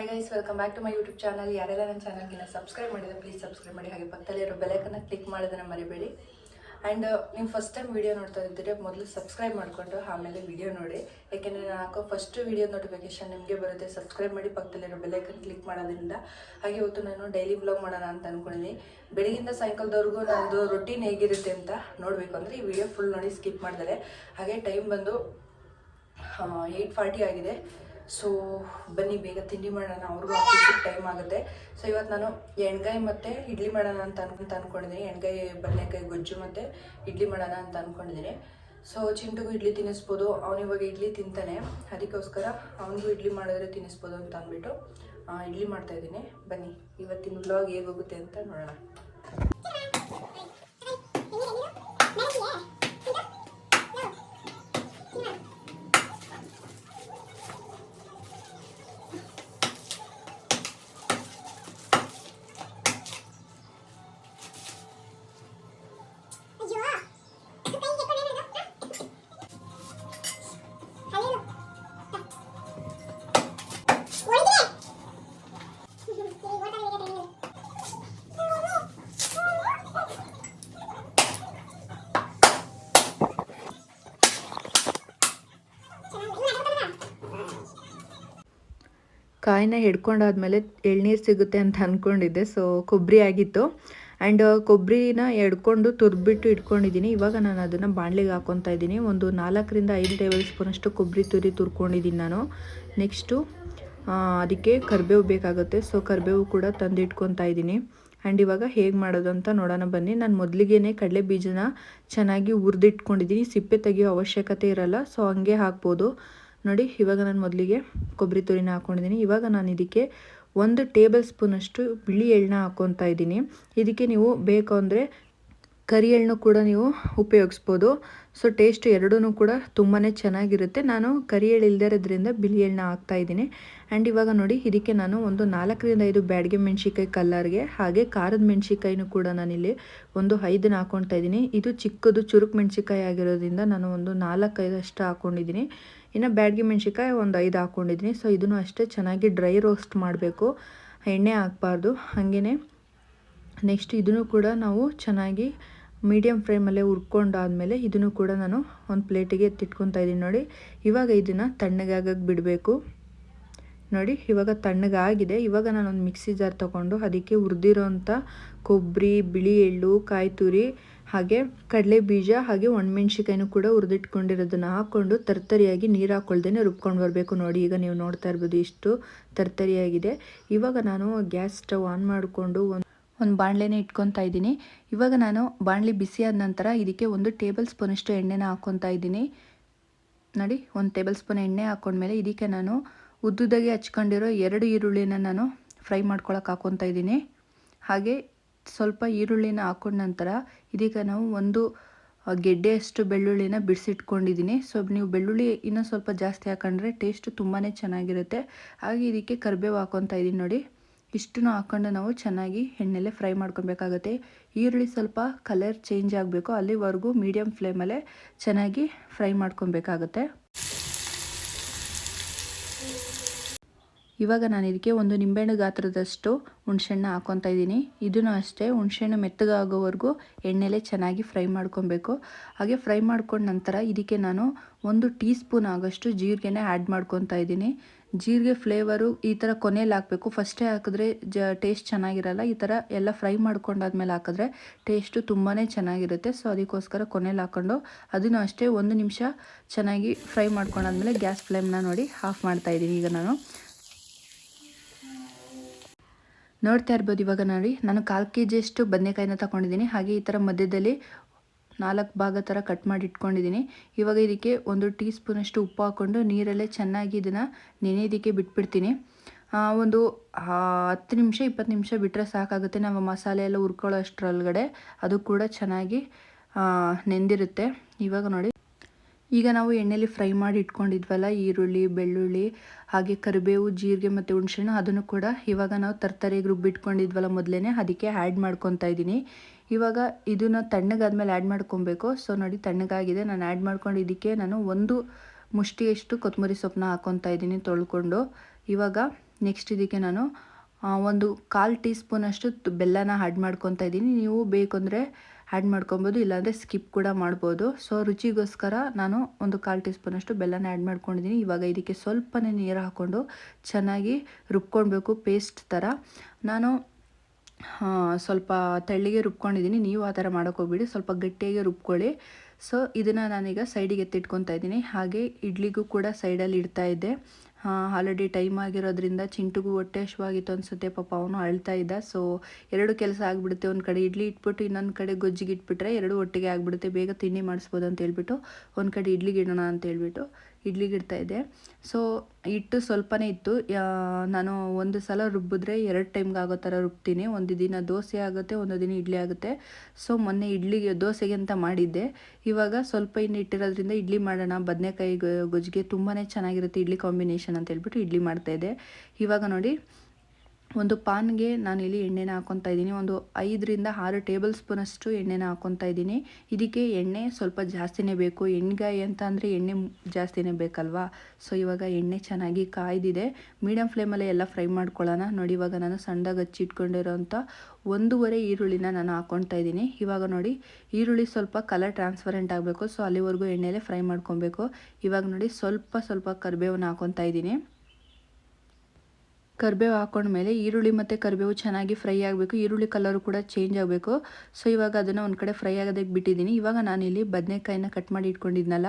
Hi guys welcome back to my YouTube channel ಯಾರೆಲ್ಲ ನನ್ನ ಚಾನಲ್ಗೆ ಸಬ್ಸ್ಕ್ರೈಬ್ ಮಾಡಿದ್ರೆ ಪ್ಲೀಸ್ ಸಬ್ಸ್ಕ್ರೈಬ್ ಮಾಡಿ. ಹಾಗೆ ಪಕ್ಕದಲ್ಲಿರೋ ಬೆಲೈಕನ್ನು ಕ್ಲಿಕ್ ಮಾಡೋದನ್ನ ಮರಿಬೇಡಿ. ಆ್ಯಂಡ್ ನೀವು ಫಸ್ಟ್ ಟೈಮ್ ವೀಡಿಯೋ ನೋಡ್ತಾ ಇದ್ದರೆ ಮೊದಲು ಸಬ್ಸ್ಕ್ರೈಬ್ ಮಾಡಿಕೊಂಡು, ಆಮೇಲೆ ವಿಡಿಯೋ ನೋಡಿ. ಯಾಕೆಂದರೆ ನಾನು ಹಾಕೋ ಫಸ್ಟ್ ವೀಡಿಯೋ ನೋಟಿಫಿಕೇಶನ್ ನಿಮಗೆ ಬರುತ್ತೆ. ಸಬ್ಸ್ಕ್ರೈಬ್ ಮಾಡಿ ಪಕ್ಕದಲ್ಲಿರೋ ಬೆಲೈಕನ್ ಕ್ಲಿಕ್ ಮಾಡೋದ್ರಿಂದ. ಹಾಗೆ ಇವತ್ತು ನಾನು ಡೈಲಿ ಬ್ಲಾಗ್ ಮಾಡೋಣ ಅಂತ ಅಂದ್ಕೊಂಡಿದ್ದೀನಿ ಬೆಳಗಿಂದ ಸಾಯಂಕಾಲದವರೆಗೂ ನನ್ನದು ರೊಟೀನ್ ಹೇಗಿರುತ್ತೆ ಅಂತ ನೋಡಬೇಕು. ಅಂದರೆ ಈ ವಿಡಿಯೋ ಫುಲ್ ನೋಡಿ ಸ್ಕಿಪ್ ಮಾಡಿದರೆ ಹಾಗೆ ಟೈಮ್ ಬಂದು ಏಯ್ಟ್ ಫಾರ್ಟಿ ಆಗಿದೆ. ಸೊ ಬನ್ನಿ, ಬೇಗ ತಿಂಡಿ ಮಾಡೋಣ. ಅವ್ರಿಗೂ ಆಫೀಸಿಗೆ ಟೈಮ್ ಆಗುತ್ತೆ. ಸೊ ಇವತ್ತು ನಾನು ಎಣ್ಗಾಯಿ ಮತ್ತು ಇಡ್ಲಿ ಮಾಡೋಣ ಅಂತ ಅನ್ಕೊಂತ ಅಂದ್ಕೊಂಡಿದ್ದೀನಿ ಎಣ್ಗಾಯಿ, ಬದನೆಕಾಯಿ, ಗೊಜ್ಜು ಮತ್ತು ಇಡ್ಲಿ ಮಾಡೋಣ ಅಂತ ಅಂದ್ಕೊಂಡಿದ್ದೀನಿ ಸೊ ಚಿಂಟುಗೂ ಇಡ್ಲಿ ತಿನ್ನಿಸ್ಬೋದು. ಅವನು ಇವಾಗ ಇಡ್ಲಿ ತಿಂತಾನೆ. ಅದಕ್ಕೋಸ್ಕರ ಅವನಿಗೂ ಇಡ್ಲಿ ಮಾಡಿದ್ರೆ ತಿನ್ನಿಸ್ಬೋದು ಅಂತ ಅಂದ್ಬಿಟ್ಟು ಇಡ್ಲಿ ಮಾಡ್ತಾಯಿದ್ದೀನಿ ಬನ್ನಿ, ಇವತ್ತಿನ ವ್ಲಾಗ್ ಹೇಗೋಗುತ್ತೆ ಅಂತ ನೋಡೋಣ. ಕಾಯಿನ ಹಿಡ್ಕೊಂಡಾದ್ಮೇಲೆ ಎಳ್ನೀರು ಸಿಗುತ್ತೆ ಅಂತ ಅಂದ್ಕೊಂಡಿದ್ದೆ ಸೊ ಕೊಬ್ಬರಿ ಆಗಿತ್ತು. ಆ್ಯಂಡ್ ಕೊಬ್ಬರಿನ ಎಡ್ಕೊಂಡು ತುರ್ಬಿಟ್ಟು ಇಟ್ಕೊಂಡಿದ್ದೀನಿ ಇವಾಗ ನಾನು ಅದನ್ನು ಬಾಣಲಿಗೆ ಹಾಕ್ಕೊತಾ ಇದ್ದೀನಿ. ಒಂದು ನಾಲ್ಕರಿಂದ ಐದು ಟೇಬಲ್ ಸ್ಪೂನಷ್ಟು ಕೊಬ್ಬರಿ ತುರಿ ತುರ್ಕೊಂಡಿದ್ದೀನಿ ನಾನು. ನೆಕ್ಸ್ಟು ಅದಕ್ಕೆ ಕರಿಬೇವು ಬೇಕಾಗುತ್ತೆ. ಸೊ ಕರಿಬೇವು ಕೂಡ ತಂದು ಇಟ್ಕೊತಾ ಇದ್ದೀನಿ. ಆ್ಯಂಡ್ ಇವಾಗ ಹೇಗೆ ಮಾಡೋದು ಅಂತ ನೋಡೋಣ ಬನ್ನಿ. ನಾನು ಮೊದಲಿಗೇನೆ ಕಡಲೆ ಬೀಜನ ಚೆನ್ನಾಗಿ ಹುರಿದಿಟ್ಕೊಂಡಿದ್ದೀನಿ ಸಿಪ್ಪೆ ತೆಗೆಯೋ ಅವಶ್ಯಕತೆ ಇರಲ್ಲ ಸೊ ಹಂಗೆ ಹಾಕ್ಬೋದು. ನೋಡಿ, ಇವಾಗ ನಾನು ಮೊದಲಿಗೆ ಕೊಬ್ಬರಿ ತುರಿನ ಹಾಕ್ಕೊಂಡಿದ್ದೀನಿ ಇವಾಗ ನಾನು ಇದಕ್ಕೆ ಒಂದು ಟೇಬಲ್ ಸ್ಪೂನಷ್ಟು ಬಿಳಿ ಎಳ್ಳನ್ನ ಹಾಕ್ಕೊತಾ ಇದ್ದೀನಿ ಇದಕ್ಕೆ ನೀವು ಬೇಕು ಅಂದರೆ ಕರಿ ಎಳ್ಳನ್ನು ಕೂಡ ನೀವು ಉಪಯೋಗಿಸ್ಬೋದು. ಸೊ ಟೇಸ್ಟ್ ಎರಡೂ ಕೂಡ ತುಂಬಾ ಚೆನ್ನಾಗಿರುತ್ತೆ. ನಾನು ಕರಿ ಎಳ್ಳು ಇಲ್ಲದೇ ಇರೋದ್ರಿಂದ ಬಿಳಿ ಎಳ್ಳನ್ನ ಹಾಕ್ತಾ ಇದ್ದೀನಿ ಆ್ಯಂಡ್ ಇವಾಗ ನೋಡಿ, ಇದಕ್ಕೆ ನಾನು ಒಂದು ನಾಲ್ಕರಿಂದ ಐದು ಬ್ಯಾಡಿಗೆ ಮೆಣಸಿಕಾಯಿ ಕಲ್ಲರ್ಗೆ ಹಾಗೆ ಖಾರದ ಮೆಣಸಿಕಾಯಿನೂ ಕೂಡ ನಾನಿಲ್ಲಿ ಒಂದು ಐದನ್ನ ಹಾಕ್ಕೊಳ್ತಾ ಇದ್ದೀನಿ ಇದು ಚಿಕ್ಕದು ಚುರುಕು ಮೆಣಸಿಕಾಯಿ ಆಗಿರೋದ್ರಿಂದ ನಾನು ಒಂದು ನಾಲ್ಕೈದಷ್ಟು ಹಾಕ್ಕೊಂಡಿದ್ದೀನಿ ಇನ್ನು ಬ್ಯಾಡ್ಗೆ ಮೆಣಸಿಕಾಯಿ ಒಂದು ಐದು ಹಾಕ್ಕೊಂಡಿದ್ದೀನಿ ಸೊ ಇದನ್ನು ಅಷ್ಟೇ ಚೆನ್ನಾಗಿ ಡ್ರೈ ರೋಸ್ಟ್ ಮಾಡಬೇಕು. ಎಣ್ಣೆ ಹಾಕ್ಬಾರ್ದು. ಹಾಗೆಯೇ ನೆಕ್ಸ್ಟ್ ಇದನ್ನು ಕೂಡ ನಾವು ಚೆನ್ನಾಗಿ ಮೀಡಿಯಮ್ ಫ್ಲೇಮಲ್ಲೇ ಹುರ್ಕೊಂಡಾದಮೇಲೆ ಇದನ್ನು ಕೂಡ ನಾನು ಒಂದು ಪ್ಲೇಟಿಗೆ ಎತ್ತಿಟ್ಕೊತಾ ಇದ್ದೀನಿ ನೋಡಿ. ಇವಾಗ ಇದನ್ನು ತಣ್ಣಗಾಗಕ್ಕೆ ಬಿಡಬೇಕು. ನೋಡಿ, ಇವಾಗ ತಣ್ಣಗಾಗಿದೆ. ಇವಾಗ ನಾನೊಂದು ಮಿಕ್ಸಿ ಜಾರ್ ತೊಗೊಂಡು ಅದಕ್ಕೆ ಹುರಿದಿರೋಂಥ ಕೊಬ್ಬರಿ ಬಿಳಿ ಎಳ್ಳು ಕಾಯಿ ತುರಿ ಹಾಗೆ ಕಡಲೆ ಬೀಜ ಹಾಗೆ ಒಣಮೆಣ್ಸಿಕಾಯಿನೂ ಕೂಡ ಹುರಿದಿಟ್ಕೊಂಡಿರೋದನ್ನು ಹಾಕ್ಕೊಂಡು ತರ್ತರಿಯಾಗಿ ನೀರು ಹಾಕ್ಕೊಳ್ದೇ ರುಬ್ಕೊಂಡು ಬರಬೇಕು ನೋಡಿ. ಈಗ ನೀವು ನೋಡ್ತಾ ಇರ್ಬೋದು ಇಷ್ಟು ತರ್ತರಿಯಾಗಿದೆ. ಇವಾಗ ನಾನು ಗ್ಯಾಸ್ ಸ್ಟವ್ ಆನ್ ಮಾಡಿಕೊಂಡು ಒಂದು ಒಂದು ಬಾಣಲೆನೇ ಇಟ್ಕೊತಾ ಇದ್ದೀನಿ. ಇವಾಗ ನಾನು ಬಾಣಲಿ ಬಿಸಿಯಾದ ನಂತರ ಇದಕ್ಕೆ ಒಂದು ಟೇಬಲ್ ಸ್ಪೂನಷ್ಟು ಎಣ್ಣೆನ ಹಾಕ್ಕೊತಾ ಇದ್ದೀನಿ. ನೋಡಿ, ಒಂದು ಟೇಬಲ್ ಸ್ಪೂನ್ ಎಣ್ಣೆ ಹಾಕ್ಕೊಂಡ್ಮೇಲೆ ಇದಕ್ಕೆ ನಾನು ಉದ್ದುದಾಗಿ ಹಚ್ಕೊಂಡಿರೋ ಎರಡು ಈರುಳ್ಳಿನ ನಾನು ಫ್ರೈ ಮಾಡ್ಕೊಳಕ್ಕೆ ಹಾಕ್ಕೊತಾ ಇದ್ದೀನಿ. ಹಾಗೆ ಸ್ವಲ್ಪ ಈರುಳ್ಳಿನ ಹಾಕೊಂಡ ನಂತರ ಇದೀಗ ನಾವು ಒಂದು ಗೆಡ್ಡೆಯಷ್ಟು ಬೆಳ್ಳುಳ್ಳಿನ ಬಿಡಿಸಿಟ್ಕೊಂಡಿದ್ದೀನಿ ಸೊ, ನೀವು ಬೆಳ್ಳುಳ್ಳಿ ಇನ್ನೂ ಸ್ವಲ್ಪ ಜಾಸ್ತಿ ಹಾಕೊಂಡ್ರೆ ಟೇಸ್ಟ್ ತುಂಬಾ ಚೆನ್ನಾಗಿರುತ್ತೆ. ಹಾಗೆ ಇದಕ್ಕೆ ಕರಿಬೇವು ಹಾಕ್ಕೊತಾ ಇದ್ದೀನಿ ನೋಡಿ. ಇಷ್ಟನ್ನು ಹಾಕ್ಕೊಂಡು ನಾವು ಚೆನ್ನಾಗಿ ಎಣ್ಣೆಲೆ ಫ್ರೈ ಮಾಡ್ಕೊಬೇಕಾಗತ್ತೆ. ಈರುಳ್ಳಿ ಸ್ವಲ್ಪ ಕಲರ್ ಚೇಂಜ್ ಆಗಬೇಕು. ಅಲ್ಲಿವರೆಗೂ ಮೀಡಿಯಮ್ ಫ್ಲೇಮಲ್ಲೇ ಚೆನ್ನಾಗಿ ಫ್ರೈ ಮಾಡ್ಕೊಬೇಕಾಗತ್ತೆ. ಇವಾಗ ನಾನು ಇದಕ್ಕೆ ಒಂದು ನಿಂಬೆಹಣ್ಣು ಗಾತ್ರದಷ್ಟು ಹುಣಸೆಹಣ್ಣು ಹಾಕ್ಕೊತಾ ಇದ್ದೀನಿ. ಇದನ್ನು ಅಷ್ಟೇ ಹುಣಸೆಹಣ್ಣು ಮೆತ್ತಗಾಗೋವರೆಗೂ ಎಣ್ಣೆಲೆ ಚೆನ್ನಾಗಿ ಫ್ರೈ ಮಾಡ್ಕೊಬೇಕು. ಹಾಗೆ ಫ್ರೈ ಮಾಡ್ಕೊಂಡ ನಂತರ ಇದಕ್ಕೆ ನಾನು ಒಂದು ಟೀ ಸ್ಪೂನ್ ಆಗೋಷ್ಟು ಜೀರಿಗೆನೇ ಆ್ಯಡ್ ಮಾಡ್ಕೊತಾ ಇದ್ದೀನಿ. ಜೀರಿಗೆ ಫ್ಲೇವರು ಈ ಥರ ಕೊನೆಯಲ್ಲಿ ಹಾಕಬೇಕು. ಫಸ್ಟೇ ಹಾಕಿದ್ರೆ ಜ ಟೇಸ್ಟ್ ಚೆನ್ನಾಗಿರಲ್ಲ. ಈ ಥರ ಎಲ್ಲ ಫ್ರೈ ಮಾಡ್ಕೊಂಡಾದ್ಮೇಲೆ ಹಾಕಿದ್ರೆ ಟೇಸ್ಟು ತುಂಬಾ ಚೆನ್ನಾಗಿರುತ್ತೆ. ಸೊ ಅದಕ್ಕೋಸ್ಕರ ಕೊನೆಯಲ್ಲಿ ಹಾಕ್ಕೊಂಡು ಅದನ್ನು ಅಷ್ಟೇ ಒಂದು ನಿಮಿಷ ಚೆನ್ನಾಗಿ ಫ್ರೈ ಮಾಡ್ಕೊಂಡಾದ್ಮೇಲೆ ಗ್ಯಾಸ್ ಫ್ಲೇಮ್ನ ನೋಡಿ ಆಫ್ ಮಾಡ್ತಾ ಇದ್ದೀನಿ ಈಗ ನಾನು. ನೋಡ್ತಾ ಇರ್ಬೋದು ಇವಾಗ ನೋಡಿ. ನಾನು ಕಾಲು ಕೆ ಜಿಯಷ್ಟು ಬದನೆಕಾಯಿನ ತಗೊಂಡಿದ್ದೀನಿ. ಹಾಗೆ ಈ ಥರ ಮಧ್ಯದಲ್ಲಿ ನಾಲ್ಕು ಭಾಗ ಥರ ಕಟ್ ಮಾಡಿ ಇಟ್ಕೊಂಡಿದ್ದೀನಿ. ಇವಾಗ ಇದಕ್ಕೆ ಒಂದು ಟೀ ಸ್ಪೂನಷ್ಟು ಉಪ್ಪು ಹಾಕ್ಕೊಂಡು ನೀರಲ್ಲೇ ಚೆನ್ನಾಗಿ ಇದನ್ನು ನೆನೆಯೋದಕ್ಕೆ ಬಿಟ್ಬಿಡ್ತೀನಿ. ಒಂದು ಹತ್ತು ನಿಮಿಷ, ಇಪ್ಪತ್ತು ನಿಮಿಷ ಬಿಟ್ಟರೆ ಸಾಕಾಗುತ್ತೆ. ನಾವು ಮಸಾಲೆ ಎಲ್ಲ ಹುರ್ಕೊಳ್ಳೋ ಅಷ್ಟರೊಳಗಡೆ ಅದು ಕೂಡ ಚೆನ್ನಾಗಿ ನೆಂದಿರುತ್ತೆ. ಇವಾಗ ನೋಡಿ. ಈಗ ನಾವು ಎಣ್ಣೆಲಿ ಫ್ರೈ ಮಾಡಿ ಇಟ್ಕೊಂಡಿದ್ವಲ್ಲ, ಈರುಳ್ಳಿ, ಬೆಳ್ಳುಳ್ಳಿ, ಹಾಗೆ ಕರಿಬೇವು, ಜೀರಿಗೆ ಮತ್ತು ಹುಣಸೆಹಣ್ಣು, ಅದನ್ನು ಕೂಡ ಇವಾಗ ನಾವು ತರ್ತರಿಗೆ ರುಬ್ಬಿಟ್ಕೊಂಡಿದ್ವಲ್ಲ ಮೊದಲೇ ಅದಕ್ಕೆ ಆ್ಯಡ್ ಮಾಡ್ಕೊತಾ ಇದ್ದೀನಿ. ಇವಾಗ ಇದನ್ನು ತಣ್ಣಗಾದ್ಮೇಲೆ ಆ್ಯಡ್ ಮಾಡ್ಕೊಬೇಕು. ಸೊ ನೋಡಿ ತಣ್ಣಗಾಗಿದೆ. ನಾನು ಆ್ಯಡ್ ಮಾಡ್ಕೊಂಡು ಇದಕ್ಕೆ ನಾನು ಒಂದು ಮುಷ್ಟಿಯಷ್ಟು ಕೊತ್ತಂಬರಿ ಸೊಪ್ಪನ್ನ ಹಾಕ್ಕೊತಾ ಇದ್ದೀನಿ ತೊಳ್ಕೊಂಡು. ಇವಾಗ ನೆಕ್ಸ್ಟ್ ಇದಕ್ಕೆ ನಾನು ಒಂದು ಕಾಲು ಟೀ ಸ್ಪೂನಷ್ಟು ಬೆಲ್ಲನ ಆ್ಯಡ್ ಮಾಡ್ಕೊತಾ ಇದ್ದೀನಿ. ನೀವು ಬೇಕಂದರೆ ಆ್ಯಡ್ ಮಾಡ್ಕೊಬೋದು, ಇಲ್ಲಾಂದರೆ ಸ್ಕಿಪ್ ಕೂಡ ಮಾಡ್ಬೋದು. ಸೊ ರುಚಿಗೋಸ್ಕರ ನಾನು ಒಂದು ಕಾಲು ಟೀ ಸ್ಪೂನಷ್ಟು ಬೆಲ್ಲನ ಆ್ಯಡ್ ಮಾಡ್ಕೊಂಡಿದ್ದೀನಿ ಇವಾಗ ಇದಕ್ಕೆ ಸ್ವಲ್ಪನೇ ನೀರು ಹಾಕ್ಕೊಂಡು ಚೆನ್ನಾಗಿ ರುಬ್ಕೊಳ್ಬೇಕು ಪೇಸ್ಟ್ ಥರ ನಾನು ಸ್ವಲ್ಪ ತೆಳ್ಳಿಗೆ ರುಬ್ಕೊಂಡಿದ್ದೀನಿ ನೀವು ಆ ಥರ ಮಾಡೋಕ್ಕೋಗ್ಬಿಡಿ ಸ್ವಲ್ಪ ಗಟ್ಟಿಯಾಗಿ ರುಬ್ಕೊಳ್ಳಿ. ಸೊ ಇದನ್ನು ನಾನೀಗ ಸೈಡಿಗೆ ಎತ್ತಿಟ್ಕೊತಾ ಇದ್ದೀನಿ. ಹಾಗೆ ಇಡ್ಲಿಗೂ ಕೂಡ ಸೈಡಲ್ಲಿ ಇಡ್ತಾ ಇದ್ದೆ. ಆಲ್ರೆಡಿ ಟೈಮ್ ಆಗಿರೋದ್ರಿಂದ ಚಿಂಟುಗೂ ಹೊಟ್ಟೆ ಹಶ್ವಾಗಿತ್ತು ಅನಿಸುತ್ತೆ. ಪಾಪ ಅವನು ಅಳ್ತಾ ಇದ್ದ. ಸೊ ಎರಡು ಕೆಲಸ ಆಗಿಬಿಡುತ್ತೆ. ಒಂದು ಕಡೆ ಇಡ್ಲಿ ಇಟ್ಬಿಟ್ಟು, ಇನ್ನೊಂದು ಕಡೆ ಗೊಜ್ಜಿಗೆ ಇಟ್ಬಿಟ್ರೆ ಎರಡು ಒಟ್ಟಿಗೆ ಆಗಿಬಿಡುತ್ತೆ. ಬೇಗ ತಿಂಡಿ ಮಾಡಿಸ್ಬೋದು ಅಂತ ಹೇಳ್ಬಿಟ್ಟು, ಒಂದು ಕಡೆ ಇಡ್ಲಿಗೆ ಇಡೋಣ ಅಂತ ಹೇಳ್ಬಿಟ್ಟು. ಇಡ್ಲಿಗೆ ಇದೆ ಸೊ ಹಿಟ್ಟು ಸ್ವಲ್ಪನೇ ಇತ್ತು. ನಾನು ಒಂದು ಸಲ ರುಬ್ಬಿದ್ರೆ ಎರಡು ಟೈಮ್ಗೆ ಆಗೋ ಥರ ರುಬ್ತೀನಿ. ಒಂದು ದಿನ ದೋಸೆ ಆಗುತ್ತೆ, ಒಂದು ದಿನ ಇಡ್ಲಿ ಆಗುತ್ತೆ. ಸೊ ಮೊನ್ನೆ ಇಡ್ಲಿಗೆ, ದೋಸೆಗೆ ಅಂತ ಮಾಡಿದ್ದೆ. ಇವಾಗ ಸ್ವಲ್ಪ ಇನ್ನು ಇಟ್ಟಿರೋದ್ರಿಂದ ಇಡ್ಲಿ ಮಾಡೋಣ. ಬದನೆಕಾಯಿ ಗೊಜ್ಜಿಗೆ ತುಂಬಾ ಚೆನ್ನಾಗಿರುತ್ತೆ ಇಡ್ಲಿ ಕಾಂಬಿನೇಷನ್ ಅಂತ ಹೇಳ್ಬಿಟ್ಟು ಇಡ್ಲಿ ಮಾಡ್ತಾಯಿದ್ದೆ ಇವಾಗ ನೋಡಿ ಒಂದು ಪಾನ್ಗೆ ನಾನು ಇಲ್ಲಿ ಎಣ್ಣೆನ ಹಾಕ್ಕೊತಾ ಇದ್ದೀನಿ. ಒಂದು ಐದರಿಂದ ಆರು ಟೇಬಲ್ ಸ್ಪೂನಷ್ಟು ಎಣ್ಣೆನ ಹಾಕ್ಕೊತಾ ಇದ್ದೀನಿ. ಇದಕ್ಕೆ ಎಣ್ಣೆ ಸ್ವಲ್ಪ ಜಾಸ್ತಿನೇ ಬೇಕು. ಎಣ್ಣೆಗಾಯಿ ಅಂತ ಅಂದರೆ ಎಣ್ಣೆ ಜಾಸ್ತಿನೇ ಬೇಕಲ್ವಾ? ಸೊ ಇವಾಗ ಎಣ್ಣೆ ಚೆನ್ನಾಗಿ ಕಾಯ್ದಿದೆ. ಮೀಡಿಯಮ್ ಫ್ಲೇಮಲ್ಲೇ ಎಲ್ಲ ಫ್ರೈ ಮಾಡ್ಕೊಳ್ಳೋಣ. ನೋಡಿ, ಇವಾಗ ನಾನು ಸಣ್ಣದಾಗಿ ಹಚ್ಚಿಟ್ಕೊಂಡಿರೋಂಥ ಒಂದೂವರೆ ಈರುಳ್ಳಿನ ನಾನು ಹಾಕ್ಕೊತಾ ಇದ್ದೀನಿ. ಇವಾಗ ನೋಡಿ, ಈರುಳ್ಳಿ ಸ್ವಲ್ಪ ಕಲರ್ ಟ್ರಾನ್ಸ್ಪರೆಂಟ್ ಆಗಬೇಕು. ಸೊ ಅಲ್ಲಿವರೆಗೂ ಎಣ್ಣೆಲೆ ಫ್ರೈ ಮಾಡ್ಕೊಬೇಕು ಇವಾಗ ನೋಡಿ, ಸ್ವಲ್ಪ ಸ್ವಲ್ಪ ಕರಿಬೇವನ್ನ ಹಾಕ್ಕೊತಾ ಇದ್ದೀನಿ. ಕರಿಬೇವು ಹಾಕೊಂಡ್ಮೇಲೆ ಈರುಳ್ಳಿ ಮತ್ತು ಕರಿಬೇವು ಚೆನ್ನಾಗಿ ಫ್ರೈ ಆಗಬೇಕು. ಈರುಳ್ಳಿ ಕಲರು ಕೂಡ ಚೇಂಜ್ ಆಗಬೇಕು. ಸೊ ಇವಾಗ ಅದನ್ನು ಒಂದು ಕಡೆ ಫ್ರೈ ಆಗೋದಕ್ಕೆ ಬಿಟ್ಟಿದ್ದೀನಿ. ಇವಾಗ ನಾನಿಲ್ಲಿ ಬದನೆಕಾಯಿನ ಕಟ್ ಮಾಡಿ ಇಟ್ಕೊಂಡಿದ್ನಲ್ಲ,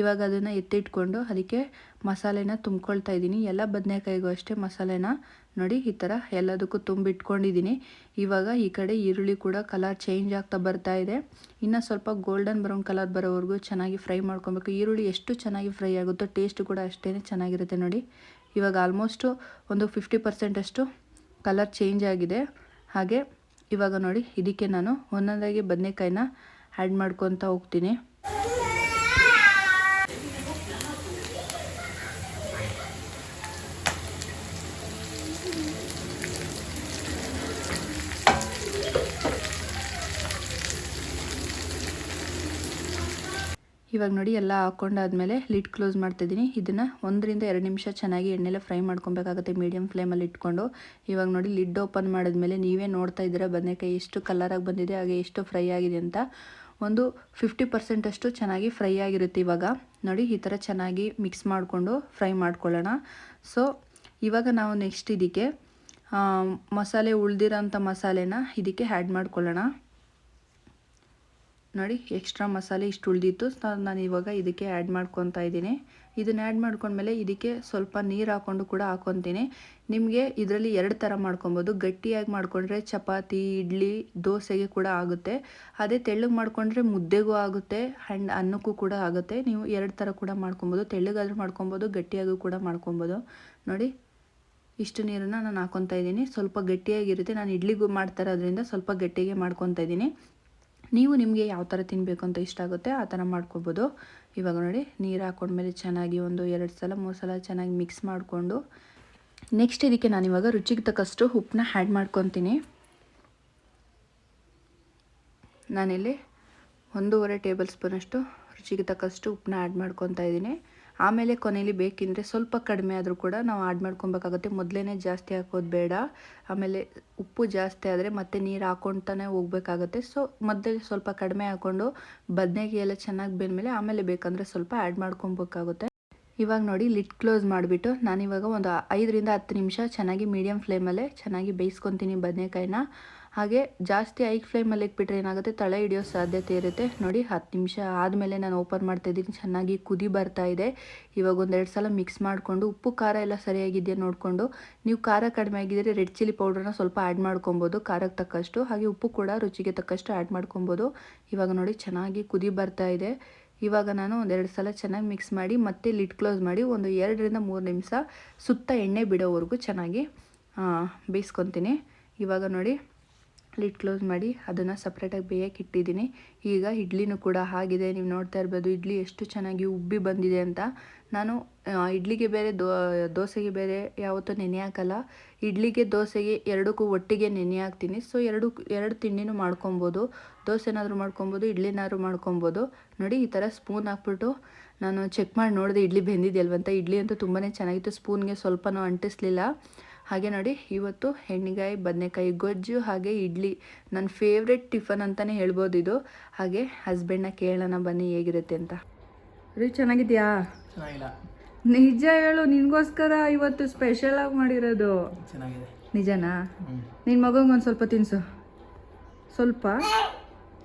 ಇವಾಗ ಅದನ್ನು ಎತ್ತಿಟ್ಕೊಂಡು ಅದಕ್ಕೆ ಮಸಾಲೆನ ತುಂಬ್ಕೊಳ್ತಾ ಇದ್ದೀನಿ. ಎಲ್ಲ ಬದನೆಕಾಯಿಗೂ ಅಷ್ಟೇ ಮಸಾಲೆನ ನೋಡಿ ಈ ಥರ ಎಲ್ಲದಕ್ಕೂ ತುಂಬಿಟ್ಕೊಂಡಿದ್ದೀನಿ. ಇವಾಗ ಈ ಕಡೆ ಈರುಳ್ಳಿ ಕೂಡ ಕಲರ್ ಚೇಂಜ್ ಆಗ್ತಾ ಬರ್ತಾ ಇದೆ. ಇನ್ನು ಸ್ವಲ್ಪ ಗೋಲ್ಡನ್ ಬ್ರೌನ್ ಕಲರ್ ಬರೋವರೆಗೂ ಚೆನ್ನಾಗಿ ಫ್ರೈ ಮಾಡ್ಕೊಬೇಕು. ಈರುಳ್ಳಿ ಎಷ್ಟು ಚೆನ್ನಾಗಿ ಫ್ರೈ ಆಗುತ್ತೋ ಟೇಸ್ಟ್ ಕೂಡ ಅಷ್ಟೇ ಚೆನ್ನಾಗಿರುತ್ತೆ ನೋಡಿ. ಇವಾಗ ಆಲ್ಮೋಸ್ಟು ಒಂದು ಫಿಫ್ಟಿ ಪರ್ಸೆಂಟಷ್ಟು ಕಲರ್ ಚೇಂಜ್ ಆಗಿದೆ. ಹಾಗೆ ಇವಾಗ ನೋಡಿ, ಇದಕ್ಕೆ ನಾನು ಒಂದೊಂದಾಗಿ ಬದನೆಕಾಯಿನ ಆ್ಯಡ್ ಮಾಡ್ಕೊತ ಹೋಗ್ತೀನಿ. ಇವಾಗ ನೋಡಿ ಎಲ್ಲ ಹಾಕ್ಕೊಂಡಾದ್ಮೇಲೆ ಲಿಡ್ ಕ್ಲೋಸ್ ಮಾಡ್ತಿದ್ದೀನಿ. ಇದನ್ನು ಒಂದರಿಂದ ಎರಡು ನಿಮಿಷ ಚೆನ್ನಾಗಿ ಎಣ್ಣೆಲ್ಲ ಫ್ರೈ ಮಾಡ್ಕೊಬೇಕಾಗುತ್ತೆ ಮೀಡಿಯಮ್ ಫ್ಲೇಮಲ್ಲಿ ಇಟ್ಕೊಂಡು. ಇವಾಗ ನೋಡಿ ಲಿಡ್ ಓಪನ್ ಮಾಡಿದ್ಮೇಲೆ ನೀವೇ ನೋಡ್ತಾ ಇದ್ದೀರಾ ಬದನೆಕಾಯಿ ಎಷ್ಟು ಕಲರಾಗಿ ಬಂದಿದೆ, ಹಾಗೆ ಎಷ್ಟು ಫ್ರೈ ಆಗಿದೆ ಅಂತ. ಒಂದು ಫಿಫ್ಟಿ ಪರ್ಸೆಂಟಷ್ಟು ಚೆನ್ನಾಗಿ ಫ್ರೈ ಆಗಿರುತ್ತೆ ಇವಾಗ. ನೋಡಿ ಈ ಥರ ಚೆನ್ನಾಗಿ ಮಿಕ್ಸ್ ಮಾಡಿಕೊಂಡು ಫ್ರೈ ಮಾಡ್ಕೊಳ್ಳೋಣ. ಸೊ ಇವಾಗ ನಾವು ನೆಕ್ಸ್ಟ್ ಇದಕ್ಕೆ ಮಸಾಲೆ ಉಳ್ದಿರೋಂಥ ಮಸಾಲೆನ ಇದಕ್ಕೆ ಆ್ಯಡ್ ಮಾಡ್ಕೊಳ್ಳೋಣ. ನೋಡಿ ಎಕ್ಸ್ಟ್ರಾ ಮಸಾಲೆ ಇಷ್ಟು ಉಳಿದಿತ್ತು. ನಾನು ಇವಾಗ ಇದಕ್ಕೆ ಆ್ಯಡ್ ಮಾಡ್ಕೊತಾ ಇದ್ದೀನಿ. ಇದನ್ನ ಆ್ಯಡ್ ಮಾಡ್ಕೊಂಡ್ಮೇಲೆ ಇದಕ್ಕೆ ಸ್ವಲ್ಪ ನೀರು ಹಾಕ್ಕೊಂಡು ಕೂಡ ಹಾಕ್ಕೊತೀನಿ ನಿಮಗೆ ಇದರಲ್ಲಿ ಎರಡು ಥರ ಮಾಡ್ಕೊಬೋದು. ಗಟ್ಟಿಯಾಗಿ ಮಾಡಿಕೊಂಡ್ರೆ ಚಪಾತಿ, ಇಡ್ಲಿ, ದೋಸೆಗೆ ಕೂಡ ಆಗುತ್ತೆ. ಅದೇ ತೆಳ್ಳಗೆ ಮಾಡ್ಕೊಂಡ್ರೆ ಮುದ್ದೆಗೂ ಆಗುತ್ತೆ ಹಣ್ಣು ಅನ್ನಕ್ಕೂ ಕೂಡ ಆಗುತ್ತೆ. ನೀವು ಎರಡು ಥರ ಕೂಡ ಮಾಡ್ಕೊಬೋದು. ತೆಳ್ಳಗಾದ್ರೂ ಮಾಡ್ಕೊಬೋದು, ಗಟ್ಟಿಯಾಗೂ ಕೂಡ ಮಾಡ್ಕೊಬೋದು. ನೋಡಿ, ಇಷ್ಟು ನೀರನ್ನು ನಾನು ಹಾಕ್ಕೊತಾ ಇದ್ದೀನಿ. ಸ್ವಲ್ಪ ಗಟ್ಟಿಯಾಗಿರುತ್ತೆ. ನಾನು ಇಡ್ಲಿಗೂ ಮಾಡ್ತಾರೋದ್ರಿಂದ ಸ್ವಲ್ಪ ಗಟ್ಟಿಗೆ ಮಾಡ್ಕೊತಾ ಇದ್ದೀನಿ. ನೀವು ನಿಮಗೆ ಯಾವ ಥರ ತಿನ್ನಬೇಕು ಅಂತ ಇಷ್ಟ ಆಗುತ್ತೆ ಆ ಥರ ಮಾಡ್ಕೊಬೋದು. ಇವಾಗ ನೋಡಿ, ನೀರು ಹಾಕೊಂಡ್ಮೇಲೆ ಚೆನ್ನಾಗಿ ಒಂದು ಎರಡು ಸಲ, ಮೂರು ಸಲ ಚೆನ್ನಾಗಿ ಮಿಕ್ಸ್ ಮಾಡಿಕೊಂಡು. ನೆಕ್ಸ್ಟ್ ಇದಕ್ಕೆ ನಾನು ಇವಾಗ ರುಚಿಗೆ ತಕ್ಕಷ್ಟು ಉಪ್ಪನ್ನ ಆ್ಯಡ್ ಮಾಡ್ಕೊತೀನಿ. ನಾನಿಲ್ಲಿ ಒಂದೂವರೆ ಟೇಬಲ್ ಸ್ಪೂನಷ್ಟು ರುಚಿಗೆ ತಕ್ಕಷ್ಟು ಉಪ್ಪನ್ನ ಆ್ಯಡ್ ಮಾಡ್ಕೊತಾ ಇದ್ದೀನಿ. ಆಮೇಲೆ ಕೊನೆಯಲ್ಲಿ ಬೇಕಿದ್ರೆ ಸ್ವಲ್ಪ ಕಡಿಮೆ ಆದರೂ ಕೂಡ ನಾವು ಆ್ಯಡ್ ಮಾಡ್ಕೊಬೇಕಾಗುತ್ತೆ. ಮೊದಲೇ ಜಾಸ್ತಿ ಹಾಕೋದು ಬೇಡ. ಆಮೇಲೆ ಉಪ್ಪು ಜಾಸ್ತಿ ಆದರೆ ಮತ್ತೆ ನೀರು ಹಾಕ್ಕೊತಾನೆ ಹೋಗ್ಬೇಕಾಗುತ್ತೆ. ಸೊ ಮೊದಲೇ ಸ್ವಲ್ಪ ಕಡಿಮೆ ಹಾಕ್ಕೊಂಡು ಬದನೆಗೆ ಎಲ್ಲ ಚೆನ್ನಾಗಿ ಬೆಂದಮೇಲೆ ಆಮೇಲೆ ಬೇಕಂದರೆ ಸ್ವಲ್ಪ ಆ್ಯಡ್ ಮಾಡ್ಕೊಬೇಕಾಗುತ್ತೆ. ಇವಾಗ ನೋಡಿ ಲಿಡ್ ಕ್ಲೋಸ್ ಮಾಡಿಬಿಟ್ಟು ನಾನಿವಾಗ ಒಂದು ಐದರಿಂದ ಹತ್ತು ನಿಮಿಷ ಚೆನ್ನಾಗಿ ಮೀಡಿಯಮ್ ಫ್ಲೇಮಲ್ಲೇ ಚೆನ್ನಾಗಿ ಬೇಯಿಸ್ಕೊತೀನಿ ಬದನೆಕಾಯಿನ. ಹಾಗೆ ಜಾಸ್ತಿ ಐ ಫ್ಲೇಮಲ್ಲಿ ಇಟ್ಬಿಟ್ರೆ ಏನಾಗುತ್ತೆ? ತಳೆ ಹಿಡಿಯೋ ಸಾಧ್ಯತೆ ಇರುತ್ತೆ. ನೋಡಿ, ಹತ್ತು ನಿಮಿಷ ಆದಮೇಲೆ ನಾನು ಓಪನ್ ಮಾಡ್ತಾ ಇದ್ದೀನಿ. ಚೆನ್ನಾಗಿ ಕುದಿ ಬರ್ತಾ ಇದೆ. ಇವಾಗ ಒಂದೆರಡು ಸಲ ಮಿಕ್ಸ್ ಮಾಡಿಕೊಂಡು ಉಪ್ಪು, ಖಾರ ಎಲ್ಲ ಸರಿಯಾಗಿದೆಯಾ ನೋಡಿಕೊಂಡು. ನೀವು ಖಾರ ಕಡಿಮೆ ಆಗಿದ್ದರೆ ರೆಡ್ ಚಿಲ್ಲಿ ಪೌಡ್ರನ್ನ ಸ್ವಲ್ಪ ಆ್ಯಡ್ ಮಾಡ್ಕೊಬೋದು, ಖಾರಕ್ಕೆ ತಕ್ಕಷ್ಟು. ಹಾಗೆ ಉಪ್ಪು ಕೂಡ ರುಚಿಗೆ ತಕ್ಕಷ್ಟು ಆ್ಯಡ್ ಮಾಡ್ಕೊಬೋದು. ಇವಾಗ ನೋಡಿ, ಚೆನ್ನಾಗಿ ಕುದಿ ಬರ್ತಾ ಇದೆ. ಇವಾಗ ನಾನು ಒಂದೆರಡು ಸಲ ಚೆನ್ನಾಗಿ ಮಿಕ್ಸ್ ಮಾಡಿ, ಮತ್ತೆ ಲಿಡ್ ಕ್ಲೋಸ್ ಮಾಡಿ ಒಂದು ಎರಡರಿಂದ ಮೂರು ನಿಮಿಷ ಸುತ್ತ ಎಣ್ಣೆ ಬಿಡೋವರೆಗೂ ಚೆನ್ನಾಗಿ ಬೇಯಿಸ್ಕೊತೀನಿ. ಇವಾಗ ನೋಡಿ ಲಿಡ್ ಕ್ಲೋಸ್ ಮಾಡಿ ಅದನ್ನು ಸಪ್ರೇಟಾಗಿ ಬೇಯಕ್ಕೆ ಇಟ್ಟಿದ್ದೀನಿ. ಈಗ ಇಡ್ಲಿನೂ ಕೂಡ ಆಗಿದೆ. ನೀವು ನೋಡ್ತಾ ಇರ್ಬೋದು ಇಡ್ಲಿ ಎಷ್ಟು ಚೆನ್ನಾಗಿ ಉಬ್ಬಿ ಬಂದಿದೆ ಅಂತ. ನಾನು ಇಡ್ಲಿಗೆ ಬೇರೆ ದೋ, ದೋಸೆಗೆ ಬೇರೆ ಯಾವತ್ತೂ ನೆನೆ ಹಾಕಲ್ಲ. ಇಡ್ಲಿಗೆ ದೋಸೆಗೆ ಎರಡಕ್ಕೂ ಒಟ್ಟಿಗೆ ನೆನೆ ಹಾಕ್ತೀನಿ. ಸೊ ಎರಡು ಎರಡು ತಿಂಡಿನೂ ಮಾಡ್ಕೊಬೋದು. ದೋಸೆನಾದರೂ ಮಾಡ್ಕೊಬೋದು, ಇಡ್ಲಿನಾದ್ರೂ ಮಾಡ್ಕೊಬೋದು. ನೋಡಿ, ಈ ಥರ ಸ್ಪೂನ್ ಹಾಕ್ಬಿಟ್ಟು ನಾನು ಚೆಕ್ ಮಾಡಿ ನೋಡಿದೆ ಇಡ್ಲಿ ಬೆಂದಿದೆಯಲ್ವಂತ. ಇಡ್ಲಿ ಅಂತೂ ತುಂಬಾ ಚೆನ್ನಾಗಿತ್ತು. ಸ್ಪೂನ್ಗೆ ಸ್ವಲ್ಪನೂ ಅಂಟಿಸ್ಲಿಲ್ಲ. ಹಾಗೆ ನೋಡಿ ಇವತ್ತು ಎಣ್ಣೆಗಾಯಿ ಬದನೆಕಾಯಿ ಗೊಜ್ಜು ಹಾಗೆ ಇಡ್ಲಿ. ನನ್ನ ಫೇವ್ರೆಟ್ ಟಿಫನ್ ಅಂತಲೇ ಹೇಳ್ಬೋದು ಇದು ಹಾಗೆ ಹಸ್ಬೆಂಡ್ನ ಕೇಳೋಣ ಬನ್ನಿ ಹೇಗಿರುತ್ತೆ ಅಂತ. ರೀ ಚೆನ್ನಾಗಿದ್ಯಾ? ನಿಜ ಹೇಳು ನಿನಗೋಸ್ಕರ ಇವತ್ತು ಸ್ಪೆಷಲ್ ಆಗಿ ಮಾಡಿರೋದು. ನಿಜನಾ? ನಿನ್ನ ಮಗಂಗೆ ಒಂದು ಸ್ವಲ್ಪ ತಿನ್ಸು. ಸ್ವಲ್ಪ?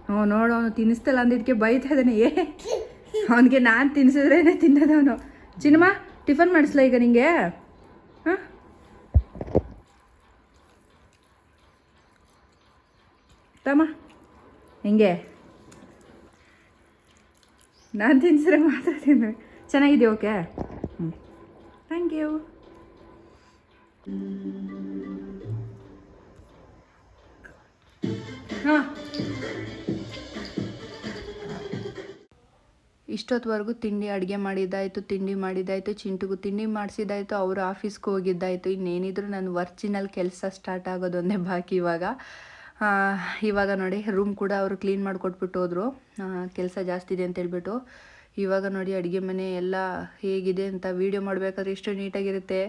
ಹ್ಞೂ ನೋಡು ಅವನು ತಿನ್ನಿಸ್ತಲ್ಲ ಅಂದಿದ್ದಕ್ಕೆ ಬೈತಾ ಇದ್ದಾನೆ ಏ ಅವನಿಗೆ ನಾನು ತಿನ್ಸಿದ್ರೇನೆ ತಿನ್ನೋದು ಅವನು. ಚಿನ್ನಮ್ಮ ಟಿಫನ್ ಮಾಡಿಸ್ಲಾ ಈಗ ನಿಂಗೆ? ತಮ್ಮ? ಹಿಂಗೆ? ನಾನು ತಿನ್ಸಿದ್ರೆ ಮಾತ್ರ ತಿನ್ನ ಚೆನ್ನಾಗಿದೆ ಓಕೆ? ಹ್ಞೂ ಥ್ಯಾಂಕ್ ಯು ಹಾಂ. ಇಷ್ಟೊತ್ತವರೆಗೂ ತಿಂಡಿ ಅಡುಗೆ ಮಾಡಿದ್ದಾಯಿತು, ತಿಂಡಿ ಮಾಡಿದ್ದಾಯಿತು, ಚಿಂಟುಗೂ ತಿಂಡಿ ಮಾಡಿಸಿದ್ದಾಯಿತು, ಅವರು ಆಫೀಸ್ಗೆ ಹೋಗಿದ್ದಾಯಿತು. ಇನ್ನೇನಿದ್ರು ನನ್ನ ವರ್ಜಿನಲ್ ಕೆಲಸ ಸ್ಟಾರ್ಟ್ ಆಗೋದೊಂದೇ ಬಾಕಿ ಇವಾಗ. ಇವಾಗ ನೋಡಿ ರೂಮ್ ಕೂಡ ಅವರು ಕ್ಲೀನ್ ಮಾಡಿಕೊಟ್ಬಿಟ್ಟು ಹೋದರು. ಕೆಲಸ ಜಾಸ್ತಿ ಇದೆ ಅಂತ ಹೇಳ್ಬಿಟ್ಟು. ಇವಾಗ ನೋಡಿ, ಅಡುಗೆ ಮನೆ ಎಲ್ಲ ಹೇಗಿದೆ ಅಂತ ವೀಡಿಯೋ ಮಾಡಬೇಕಾದ್ರೆ ಎಷ್ಟು ನೀಟಾಗಿರುತ್ತೆ.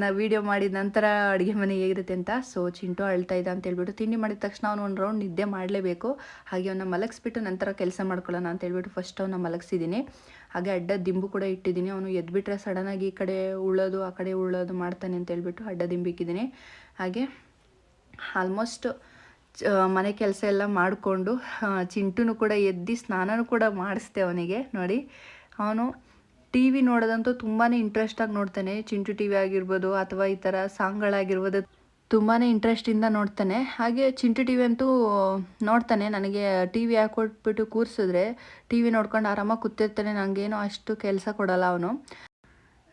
ನಾ ವೀಡಿಯೋ ಮಾಡಿದ ನಂತರ ಅಡುಗೆ ಮನೆ ಹೇಗಿರುತ್ತೆ ಅಂತ ಸೊ ಚಿಂಟು ಅಳ್ತಾ ಇದ್ದ ಅಂತ ಹೇಳ್ಬಿಟ್ಟು ತಿಂಡಿ ಮಾಡಿದ ತಕ್ಷಣ ಅವನು ಒಂದು ರೌಂಡ್ ನಿದ್ದೆ ಮಾಡಲೇಬೇಕು. ಹಾಗೆ ಅವನ್ನ ಮಲಗಿಸ್ಬಿಟ್ಟು ನಂತರ ಕೆಲಸ ಮಾಡ್ಕೊಳ್ಳೋಣ ಅಂತ ಹೇಳ್ಬಿಟ್ಟು ಫಸ್ಟ್ ಅವನ್ನ ಮಲಗಿಸಿದ್ದೀನಿ ಹಾಗೆ ಅಡ್ಡ ದಿಂಬು ಕೂಡ ಇಟ್ಟಿದ್ದೀನಿ ಅವನು ಎದ್ಬಿಟ್ರೆ ಸಡನ್ನಾಗಿ ಈ ಕಡೆ ಉಳ್ಳೋದು ಆ ಕಡೆ ಉಳ್ಳೋದು ಮಾಡ್ತಾನೆ ಅಂತ ಹೇಳ್ಬಿಟ್ಟು ಅಡ್ಡ ದಿಂಬಿಕ್ಕಿದ್ದೀನಿ ಹಾಗೆ ಆಲ್ಮೋಸ್ಟ್ ಮನೆ ಕೆಲಸ ಎಲ್ಲ ಮಾಡಿಕೊಂಡು ಚಿಂಟುನು ಕೂಡ ಎದ್ದು ಸ್ನಾನನೂ ಕೂಡ ಮಾಡಿಸ್ದೆ ಅವನಿಗೆ, ನೋಡಿ. ಅವನು ಟಿ ವಿ ನೋಡೋದಂತೂ ತುಂಬಾ ಇಂಟ್ರೆಸ್ಟಾಗಿ ನೋಡ್ತಾನೆ. ಚಿಂಟು ಟಿ ವಿ ಆಗಿರ್ಬೋದು ಅಥವಾ ಈ ಥರ ಸಾಂಗ್ಗಳಾಗಿರ್ಬೋದು ತುಂಬಾ ಇಂಟ್ರೆಸ್ಟಿಂದ ನೋಡ್ತಾನೆ. ಹಾಗೆ ಚಿಂಟು ಟಿ ವಿ ಅಂತೂ ನೋಡ್ತಾನೆ. ನನಗೆ ಟಿ ವಿ ಹಾಕೊಟ್ಬಿಟ್ಟು ಕೂರಿಸಿದ್ರೆ ಟಿ ವಿ ನೋಡ್ಕೊಂಡು ಆರಾಮಾಗಿ ಕೂತಿರ್ತಾನೆ. ನನಗೇನು ಅಷ್ಟು ಕೆಲಸ ಕೊಡಲ್ಲ ಅವನು.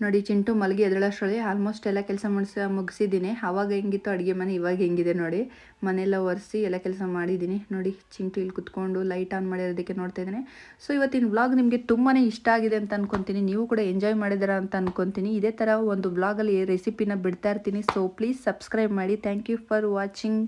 ನೋಡಿ, ಚಿಂಟು ಮಲಗಿ ಎದಳಷ್ಟರಲ್ಲಿ ಆಲ್ಮೋಸ್ಟ್ ಎಲ್ಲ ಕೆಲಸ ಮಾಡಿಸ ಮುಗಿಸಿದ್ದೀನಿ. ಆವಾಗ ಹೆಂಗಿತ್ತು ಅಡುಗೆ ಮನೆ ಇವಾಗ ಹೆಂಗಿದೆ ನೋಡಿ. ಮನೆಯೆಲ್ಲ ಒರೆಸಿ ಎಲ್ಲ ಕೆಲಸ ಮಾಡಿದ್ದೀನಿ. ನೋಡಿ, ಚಿಂಟು ಇಲ್ಲಿ ಕುತ್ಕೊಂಡು ಲೈಟ್ ಆನ್ ಮಾಡಿರೋದಕ್ಕೆ ನೋಡ್ತಾ ಇದ್ದೀನಿ. ಸೊ ಇವತ್ತಿನ ವ್ಲಾಗ್ ನಿಮಗೆ ತುಂಬಾ ಇಷ್ಟ ಆಗಿದೆ ಅಂತ ಅನ್ಕೊತೀನಿ. ನೀವು ಕೂಡ ಎಂಜಾಯ್ ಮಾಡಿದಾರ ಅಂತ ಅನ್ಕೊತೀನಿ. ಇದೇ ಥರ ಒಂದು ವ್ಲಾಗಲ್ಲಿ ರೆಸಿಪಿನ ಬಿಡ್ತಾ ಇರ್ತೀನಿ. ಸೊ ಪ್ಲೀಸ್ ಸಬ್ಸ್ಕ್ರೈಬ್ ಮಾಡಿ. Thank you for watching